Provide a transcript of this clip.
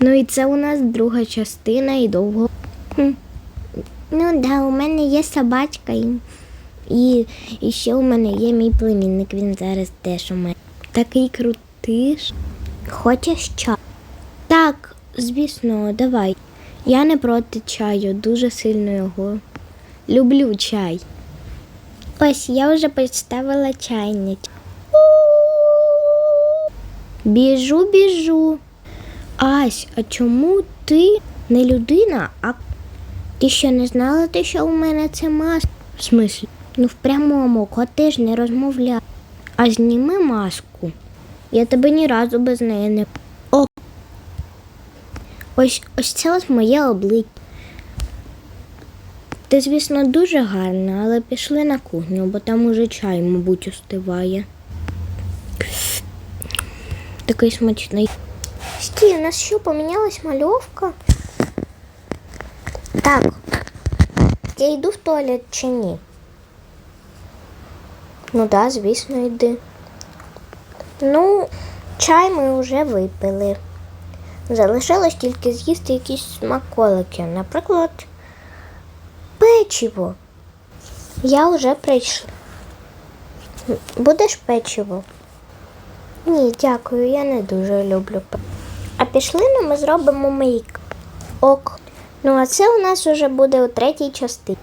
Ну і це у нас друга частина і довго. Хм. Ну да, у мене є собачка і, і, і ще у мене є мій племінник, він зараз теж у мене. Такий крутиш. Хочеш чай? Так, звісно, давай. Я не проти чаю, дуже сильно його. Люблю чай. Ось я вже поставила чайник. Біжу, біжу. Ась, а чому ти не людина, а ти що не знала, ти, що у мене це маска? В смислі? Ну в прямому коти ж не розмовляє. А зніми маску. Я тебе ні разу без неї не. О! Ось ось це ось моє обличчя. Ти, звісно, дуже гарна, але пішли на кухню, бо там уже чай, мабуть, остиває. Такий смачний. Стій, у нас що, помінялась мальовка? Так. Я йду в туалет чи ні? Ну да, звісно, йди. Ну, чай ми вже випили. Залишилось тільки з'їсти якісь смаколики. Наприклад, печиво. Я вже прийшла. Будеш печиво? Ні, дякую, я не дуже люблю печиво. А пішли ну, ми зробимо мейк. Ок. Ну, а це у нас уже буде у третій частині.